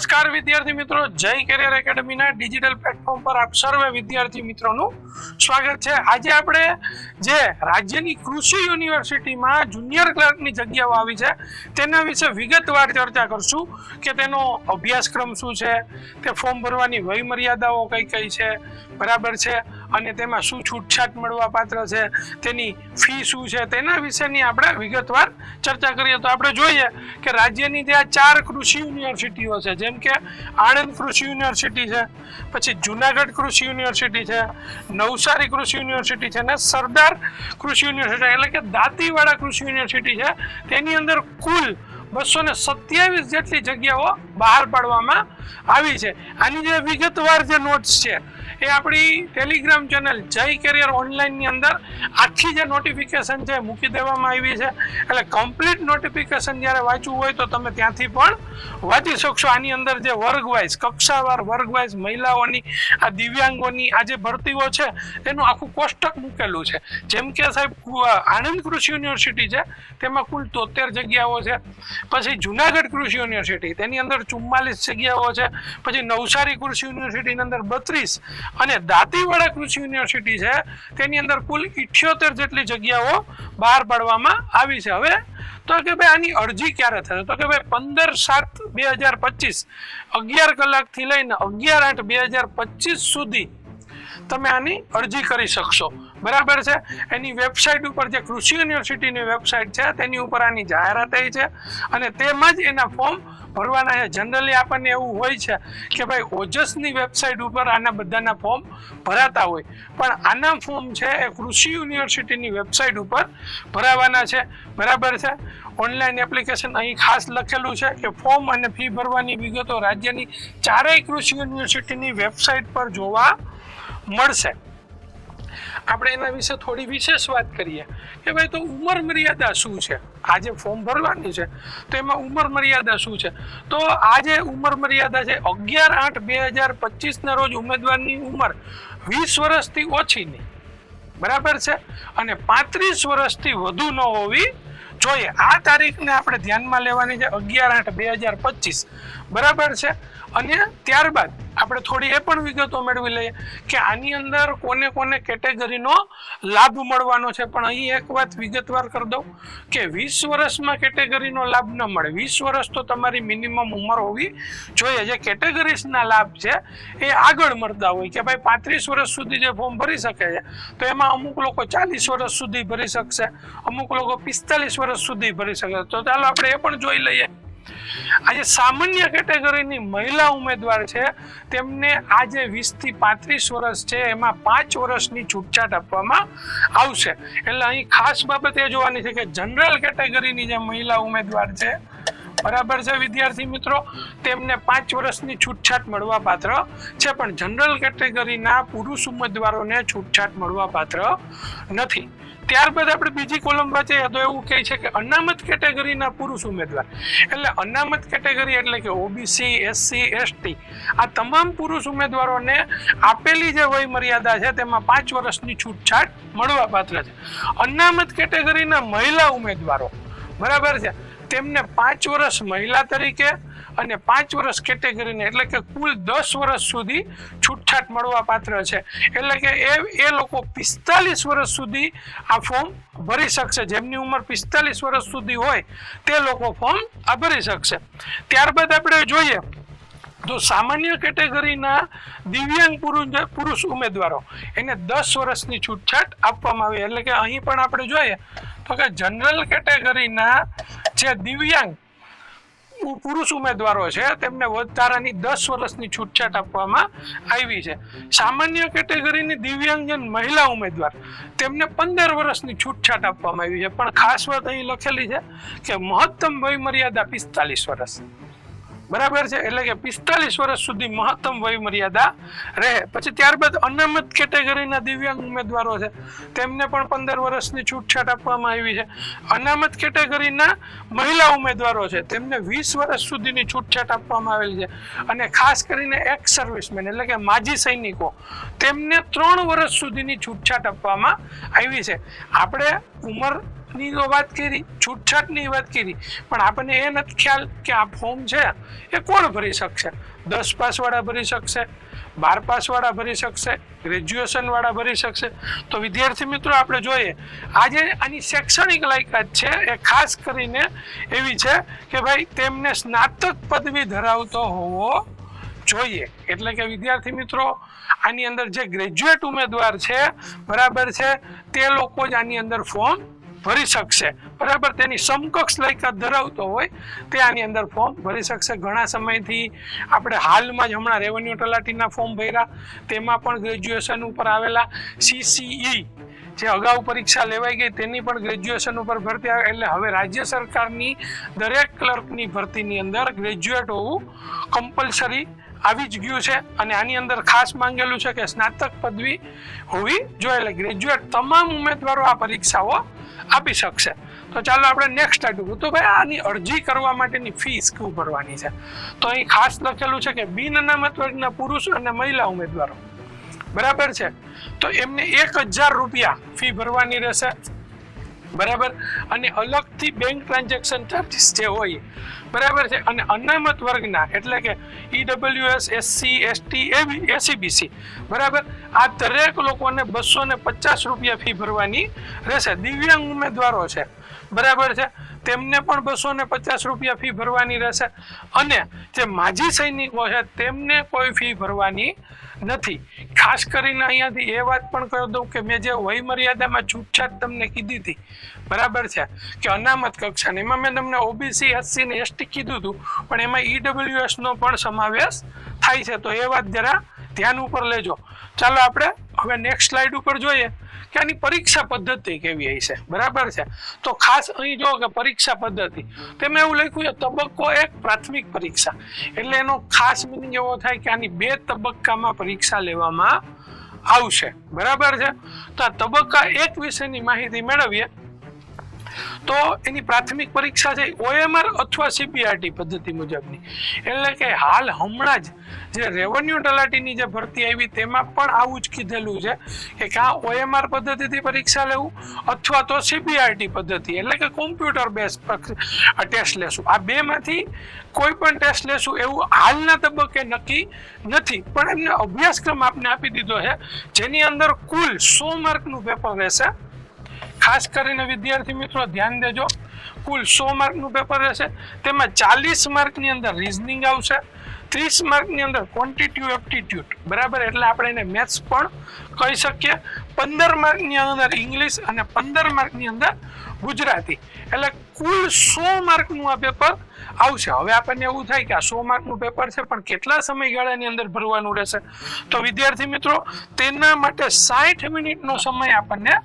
નમસ્કાર વિદ્યાર્થી મિત્રો, જય કેરિયર એકેડમીના ડિજિટલ પ્લેટફોર્મ પર આપ સર્વે વિદ્યાર્થી મિત્રોનું સ્વાગત છે. આજે આપણે જે રાજ્યની કૃષિ યુનિવર્સિટીમાં જુનિયર ક્લાર્કની જગ્યાઓ આવી છે, તેના વિશે વિગતવાર ચર્ચા કરશું કે તેનો અભ્યાસક્રમ શું છે, તે ફોર્મ ભરવાની વય મર્યાદાઓ કઈ કઈ છે, બરાબર છે. અને તેમાં શું છૂટછાટ મળવા પાત્ર છે, તેની ફી શું છે, તેના વિશેની આપણે વિગતવાર ચર્ચા કરીએ. તો આપણે જોઈએ કે રાજ્યની જે આ ચાર કૃષિ યુનિવર્સિટીઓ છે, જેમ કે આણંદ કૃષિ યુનિવર્સિટી છે, પછી જુનાગઢ કૃષિ યુનિવર્સિટી છે, નવસારી કૃષિ યુનિવર્સિટી છે અને સરદાર કૃષિ યુનિવર્સિટી. એટલે કે દાંતીવાડા કૃષિ યુનિવર્સિટી છે. તેની અંદર કુલ બસો ને સત્યાવીસ જેટલી જગ્યાઓ બહાર પાડવામાં આવી છે. આની જે વિગતવાર જે નોટ્સ છે, એ આપણી ટેલિગ્રામ ચેનલ જય કેરિયર ઓનલાઈનની અંદર આખી જે નોટિફિકેશન છે મૂકી દેવામાં આવી છે. એટલે કમ્પ્લીટ નોટિફિકેશન જ્યારે વાંચવું હોય તો તમે ત્યાંથી પણ વાંચી શકશો. આની અંદર જે વર્ગવાઇઝ, કક્ષાવાર વર્ગવાઇઝ મહિલાઓની, આ દિવ્યાંગોની, આ જે ભરતીઓ છે, એનું આખું કોષ્ટક મૂકેલું છે. જેમ કે સાહેબ આણંદ કૃષિ યુનિવર્સિટી છે, તેમાં કુલ તોતેર જગ્યાઓ છે. પછી જુનાગઢ કૃષિ યુનિવર્સિટી, તેની અંદર ચુમ્માલીસ જગ્યાઓ છે. પછી નવસારી કૃષિ યુનિવર્સિટીની અંદર બત્રીસ અને દાંતીવાડા કૃષિ યુનિવર્સિટી છે. તેની અંદર કુલ ઇઠ્યોતેર જેટલી જગ્યાઓ બહાર પાડવામાં આવી છે. હવે તો કે ભાઈ આની અરજી ક્યારે થશે તો કે ભાઈ પંદર સાત બે હજાર પચીસ અગિયાર કલાકથી લઈને અગિયાર આઠ બે હજાર પચીસ સુધી તમે આની અરજી કરી શકશો. બરાબર છે? એની વેબસાઇટ ઉપર જે કૃષિ યુનિવર્સિટીની વેબસાઇટ છે, તેની ઉપર આની જાહેરાત થઈ છે અને તેમાં જ એના ફોર્મ ભરવાના છે. જનરલી આપણને એવું હોય છે કે ભાઈ, ઓજસની વેબસાઇટ ઉપર આના બધાના ફોર્મ ભરાતા હોય. પણ આના ફોર્મ છે એ કૃષિ યુનિવર્સિટીની વેબસાઇટ ઉપર ભરાવાના છે. બરાબર છે? ઓનલાઈન એપ્લિકેશન અહીં ખાસ લખેલું છે કે ફોર્મ અને ફી ભરવાની વિગતો રાજ્યની ચારેય કૃષિ યુનિવર્સિટીની વેબસાઇટ પર જોવા મળશે. આપણે એના વિશે થોડી વિશેષ વાત કરીએ કે ભાઈ તો ઉંમર મર્યાદા શું છે? આજે ફોર્મ ભરવાની છે, તો એમાં ઉંમર મર્યાદા શું છે? તો આજે ઉંમર મર્યાદા છે અગિયાર આઠ બે હજાર પચીસના રોજ ઉમેદવારની ઉંમર વીસ વર્ષથી ઓછી નહીં. બરાબર છે? અને પાંત્રીસ વર્ષથી વધુ ન હોવી જોઈએ. આ તારીખને આપણે ધ્યાનમાં લેવાની છે અગિયાર આઠ બે હજાર પચીસ. બરાબર છે? અને ત્યારબાદ આપણે થોડી એ પણ વિગતો મેળવી લઈએ કે આની અંદર કોને કોને કેટેગરીનો લાભ મળવાનો છે. પણ અહીં એક વાત વિગતવાર કરી દઉં કે વીસ વર્ષમાં કેટેગરીનો લાભ ન મળે. વીસ વર્ષ તો તમારી મિનિમમ ઉંમર હોવી જોઈએ. જે કેટેગરીઝના લાભ છે એ આગળ મળતા હોય કે ભાઈ પાંત્રીસ વર્ષ સુધી જે ફોર્મ ભરી શકે છે, તો એમાં અમુક લોકો ચાલીસ વર્ષ સુધી ભરી શકશે, અમુક લોકો પિસ્તાલીસ વર્ષ સુધી ભરી શકે તો ચાલો આપણે એ પણ જોઈ લઈએ. આજે સામાન્ય કેટેગરીની મહિલા ઉમેદવાર છે. તેમને આજે વીસથી પાંત્રીસ વર્ષ છે. એમાં પાંચ વર્ષની છૂટછાટ આપવામાં આવશે. એટલે અહીં ખાસ બાબત એ જોવાની છે કે જનરલ કેટેગરીની જે મહિલા ઉમેદવાર છે બરાબર છે વિદ્યાર્થી મિત્રો? તેમને પાંચ વર્ષની છૂટછાટ મળવા પાત્ર છે, પણ જનરલ કેટેગરીના પુરુષ ઉમેદવારોને છૂટછાટ મળવા પાત્ર નથી. ત્યારબાદ આપણે બીજી કોલમ વાંચીએ, તો એવું કહે છે કે અનામત કેટેગરીના પુરુષ ઉમેદવાર. એટલે અનામત કેટેગરી એટલે કે ઓબીસી, એસસી, એસટી, આ તમામ પુરુષ ઉમેદવારોને આપેલી જે વય મર્યાદા છે, તેમાં પાંચ વર્ષની છૂટછાટ મળવા પાત્ર છે. અનામત કેટેગરીના મહિલા ઉમેદવારો, બરાબર છે? તેમને પાંચ વર્ષ મહિલા તરીકે અને પાંચ વર્ષ કેટેગરીને એટલે કે કુલ દસ વર્ષ સુધી છૂટછાટ મળવા પાત્ર છે. એટલે કે એ એ લોકો પિસ્તાલીસ વર્ષ સુધી આ ફોર્મ ભરી શકશે. જેમની ઉંમર પિસ્તાલીસ વર્ષ સુધી હોય, તે લોકો ફોર્મ આ ભરી શકશે. ત્યારબાદ આપણે જોઈએ તો સામાન્ય કેટેગરીના દિવ્યાંગ પુરુષ ઉમેદવારો, એને દસ વર્ષની છૂટછાટ આપવામાં આવી. એટલે કે અહીં પણ આપણે જોઈએ તો કે જનરલ કેટેગરીના જે દિવ્યાંગ. પુરુષ ઉમેદવારો છે, તેમને વધારાની દસ વર્ષની છૂટછાટ આપવામાં આવી છે. સામાન્ય કેટેગરીની દિવ્યાંગજન મહિલા ઉમેદવાર, તેમને પંદર વર્ષની છૂટછાટ આપવામાં આવી છે. પણ ખાસ વાત અહીં લખેલી છે કે મહત્તમ વય મર્યાદા પિસ્તાલીસ વર્ષ. બરાબર છે? એટલે કે પિસ્તાલીસ વર્ષ સુધી મહત્તમ વય મર્યાદા રહે. પછી ત્યારબાદ અનામત કેટેગરીના દિવ્યાંગ ઉમેદવારો છે. તેમને પણ પંદર વર્ષની છૂટછાટ આપવામાં આવી છે. અનામત કેટેગરીના મહિલા ઉમેદવારો છે. તેમને વીસ વર્ષ સુધીની છૂટછાટ આપવામાં આવેલી છે. અને ખાસ કરીને એક્સ સર્વિસમેન એટલે કે માજી સૈનિકો, તેમને ત્રણ વર્ષ સુધીની છૂટછાટ આપવામાં આવી છે. આપણે ઉંમર ની વાત કરી, છૂટછાટની વાત કરી, પણ આપણને એ નથી ખ્યાલ કે આ ફોર્મ છે, એ કોણ ભરી શકશે? દસ પાસવાળા ભરી શકશે, બાર પાસવાળા ભરી શકશે ગ્રેજ્યુએશન વાળા ભરી શકશે. તો વિદ્યાર્થી મિત્રો, આપણે જોઈએ, આજે આની શૈક્ષણિક લાયકાત છે, એ ખાસ કરીને એવી છે કે ભાઈ, તેમને સ્નાતક પદવી ધરાવતો હોવો જોઈએ. એટલે કે વિદ્યાર્થી મિત્રો, આની અંદર જે ગ્રેજ્યુએટ ઉમેદવાર છે, બરાબર છે, તે લોકો જ આની અંદર ફોર્મ ભરી શકશે. બરાબર? તેની સમકક્ષ લાયકાત ધરાવતો હોય, તે આની અંદર ફોર્મ ભરી શકશે. ઘણા સમયથી આપણે હાલમાં જ હમણાં રેવન્યુ તલાટીના ફોર્મ ભર્યા. તેમાં પણ ગ્રેજ્યુએશન ઉપર આવેલા સીસીઈ જે અગાઉ પરીક્ષા લેવાઈ ગઈ તેની પણ ગ્રેજ્યુએશન ઉપર ભરતી આવે એટલે હવે રાજ્ય સરકારની દરેક ક્લર્કની ભરતીની અંદર ગ્રેજ્યુએટ હોવું કમ્પલસરી આવી જ ગયું છે અને આની અંદર ખાસ માંગેલું છે કે સ્નાતક પદવી હોવી જોઈએ. એટલે ગ્રેજ્યુએટ તમામ ઉમેદવારો આ પરીક્ષાઓ આપી શકશે. તો ચાલો આપણે નેક્સ્ટ આટલું તો ભાઈ આની અરજી કરવા માટેની ફીસ શું ભરવાની છે? તો અહીં ખાસ લખેલું છે કે બિન અનામત વર્ગના પુરુષ અને મહિલા ઉમેદવારો. બરાબર છે? તો એમને એક હજાર રૂપિયા ફી ભરવાની રહેશે. બરાબર? અને અલગથી બેંક ટ્રાન્ઝેક્શન ચાર્જીસ જે હોય, બરાબર છે? અને અનામત વર્ગના, એટલે કે ઈડબ્લ્યુએસ એસસી એસટી એસીબીસી બરાબર? આ દરેક લોકોને બસો ને પચાસ રૂપિયા ફી ભરવાની રહેશે. દિવ્યાંગ ઉમેદવારો છે, બરાબર છે? તેમને પણ બસો ને પચાસ રૂપિયા ફી ભરવાની રહેશે. અને જે માજી સૈનિકો છે, તેમને કોઈ ફી ભરવાની નથી. ખાસ કરીને અહીંયાથી એ વાત પણ કહી દઉં કે મેં જે વય મર્યાદામાં છૂટછાટ તમને કીધી હતી, બરાબર છે? કે અનામત કક્ષાની. એમાં મેં તમને ઓબીસી એસસી ને એસટી કીધું હતું, પણ એમાં ઈડબ્લ્યુએસ નો પણ સમાવેશ થાય છે. તો એ વાત જરા ધ્યાન ઉપર લેજો. ચાલો આપણે હવે નેક્સ્ટ સ્લાઇડ ઉપર જોઈએ કે આની પરીક્ષા પદ્ધતિ કેવી હશે બરાબર છે? તો ખાસ અહીં જો કે પરીક્ષા પદ્ધતિ, તેમાં એવું લખ્યું છે, તબક્કો એક, પ્રાથમિક પરીક્ષા. એટલે એનો ખાસ મિનિંગ એવો થાય કે આની બે તબક્કામાં પરીક્ષા લેવામાં આવશે. બરાબર છે? તો આ તબક્કા એક વિશેની માહિતી મેળવીએ તો એની પ્રાથમિક પરીક્ષા છે ઓએમઆર અથવા સીપીઆરટી પદ્ધતિ મુજબની. એટલે કે હાલ હમણાં જ જે રેવન્યુ તલાટીની જે ભરતી આવી તેમાં પણ આવું જ કીધેલું છે કે કાં ઓએમઆર પદ્ધતિથી પરીક્ષા લેવું અથવા તો સીપીઆરટી પદ્ધતિ, એટલે કે કોમ્પ્યુટર બેઝ ટેસ્ટ લેશું. આ બેમાંથી કોઈ પણ ટેસ્ટ લેશું એવું હાલના તબક્કે નક્કી નથી. પણ એમને અભ્યાસક્રમ આપને આપી દીધો છે, જેની અંદર કુલ સો માર્કનું પેપર રહેશે. ખાસ કરીને વિદ્યાર્થી મિત્રો, ધ્યાન દેજો. કુલ સો માર્કનું પેપર રહેશે. તેમાં ચાલીસ માર્કની અંદર રિઝનિંગ આવશે. ત્રીસ માર્કની અંદર ક્વોન્ટિટ્યુ એપ્ટિટ્યુડ બરાબર? એટલે આપણે એને મેથ્સ પણ કહી શકીએ. પંદર માર્કની અંદર ઇંગ્લિશ અને પંદર માર્કની અંદર ગુજરાતી. એટલે કુલ સો માર્કનું આ પેપર આવશે. હવે આપણને એવું થાય કે આ સો માર્કનું પેપર છે, પણ કેટલા સમયગાળાની અંદર ભરવાનું રહેશે? તો વિદ્યાર્થી મિત્રો, તેના માટે સાઠ મિનિટનો સમય આપણને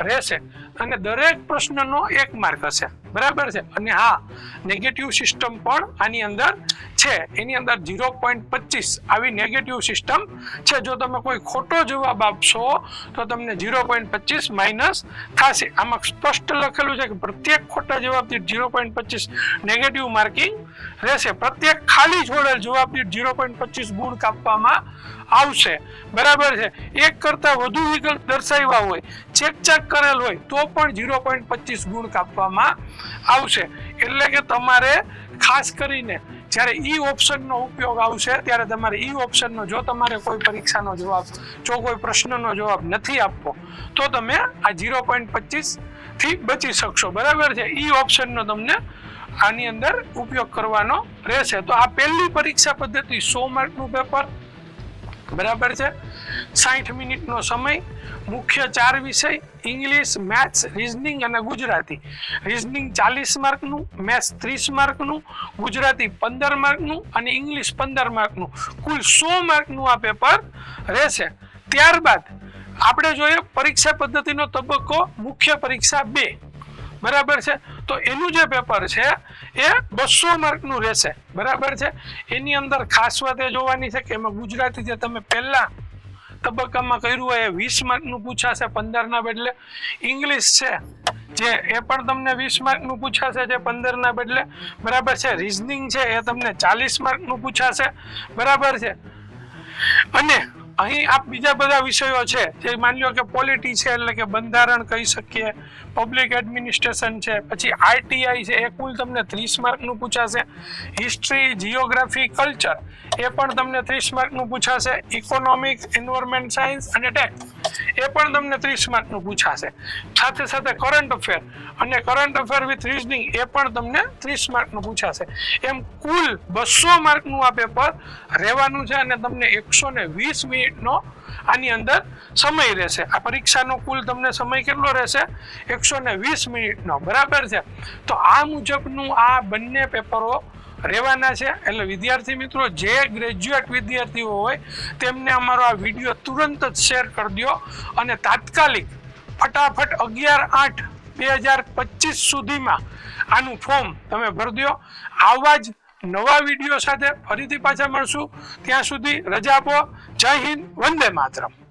રહેશે. અને દરેક પ્રશ્નનો એક માર્ક હશે. બરાબર છે? અને હા નેગેટિવ સિસ્ટમ પણ આની અંદર છે. એની અંદર ઝીરો પોઈન્ટ પચીસ આવી નેગેટિવ સિસ્ટમ છે. જો તમે કોઈ ખોટો જવાબ આપશો, તો તમને ઝીરો પોઈન્ટ પચીસ માઇનસ થશે. આમાં સ્પષ્ટ લખેલું છે કે પ્રત્યેક ખોટા જવાબથી ઝીરો પોઈન્ટ પચીસ નેગેટિવ માર્કિંગ રહેશે. પ્રત્યેક ખાલી છોડેલ જવાબથી ઝીરો પોઈન્ટ પચીસ ગુણ કાપવામાં આવશે. બરાબર છે? એક કરતા વધુ વિકલ્પ દર્શાવ્યા હોય ચેક ચેક કરેલ હોય, તો પણ ઝીરો પોઈન્ટ પચીસ ગુણ કાપવામાં આવશે. એટલે કે તમારે ખાસ કરીને જ્યારે ઈ ઓપ્શનનો ઉપયોગ આવશે, ત્યારે તમારે ઈ ઓપ્શનનો જો તમારે કોઈ પરીક્ષાનો જવાબ, જો કોઈ પ્રશ્નનો જવાબ નથી આપવો, તો તમે આ ઝીરો પોઈન્ટ પચીસથી બચી શકશો. બરાબર છે? ઈ ઓપ્શનનો તમને આની અંદર ઉપયોગ કરવાનો રહેશે. તો આ પહેલી પરીક્ષા પદ્ધતિ સો માર્કનું પેપર બરાબર છે? સાઠ મિનિટનો સમય, મુખ્ય ચાર વિષય, ઇંગ્લિશ, મેથ્સ, રિઝનિંગ અને ગુજરાતી. રિઝનિંગ ચાલીસ માર્કનું, મેથ્સ ત્રીસ માર્કનું, ગુજરાતી પંદર માર્કનું અને ઇંગ્લિશ પંદર માર્કનું. કુલ સો માર્કનું આ પેપર રહેશે. ત્યારબાદ આપણે જોઈએ પરીક્ષા પદ્ધતિનો તબક્કો, મુખ્ય પરીક્ષા બે. બરાબર છે? તો એનું જે પેપર છે, એ બસો માર્કનું રહેશે. બરાબર છે? એની અંદર ખાસ વાત એ જોવાની છે કે એમાં ગુજરાતી જે તમે પહેલા તબક્કામાં કર્યું હોય એ વીસ માર્કનું પૂછાશે પંદરના બદલે. ઇંગ્લિશ છે, જે એ પણ તમને વીસ માર્કનું પૂછાશે જે પંદરના બદલે. બરાબર છે રિઝનિંગ છે એ તમને ચાલીસ માર્કનું પૂછાશે. બરાબર છે. અને અહીં આપ બીજા બધા વિષયો છે, જે માની લો કે પોલિટી છે, એટલે કે બંધારણ કહી શકીએ પબ્લિક એડમિનિસ્ટ્રેશન છે, પછી આરટીઆઈ છે, એ કુલ તમને ત્રીસ માર્કનું પૂછાશે. હિસ્ટ્રી જીઓગ્રાફી કલ્ચર એ પણ તમને ત્રીસ માર્કનું પૂછાશે. ઇકોનોમિક્સ એન્વાયરમેન્ટ સાયન્સ અને ટેક્સ એ પણ તમને ત્રીસ માર્કનું પૂછાશે. સાથે સાથે કરંટ અફેર અને કરંટ અફેર વિથ રિઝનિંગ એ પણ તમને ત્રીસ માર્કનું પૂછાશે. એમ કુલ બસો માર્કનું આ પેપર રહેવાનું છે અને તમને એકસો ને વીસ મિનિટનો આની અંદર સમય રહેશે. આ પરીક્ષાનો કુલ તમને સમય કેટલો રહેશે? એકસો ને વીસ મિનિટનો. બરાબર છે? તો આ મુજબનું આ બંને પેપરો રહેવાના છે. એટલે વિદ્યાર્થી મિત્રો, જે ગ્રેજ્યુએટ વિદ્યાર્થીઓ હોય, તેમને અમારો આ વીડિયો તુરંત જ શેર કરી દો અને તાત્કાલિક ફટાફટ અગિયાર આઠ બે હજાર પચીસ સુધીમાં આનું ફોર્મ તમે ભરી દો. આવા જ નવા વીડિયો સાથે ફરીથી પાછા મળશું. ત્યાં સુધી રજા આપો. જય હિન્દ વંદે માતરમ.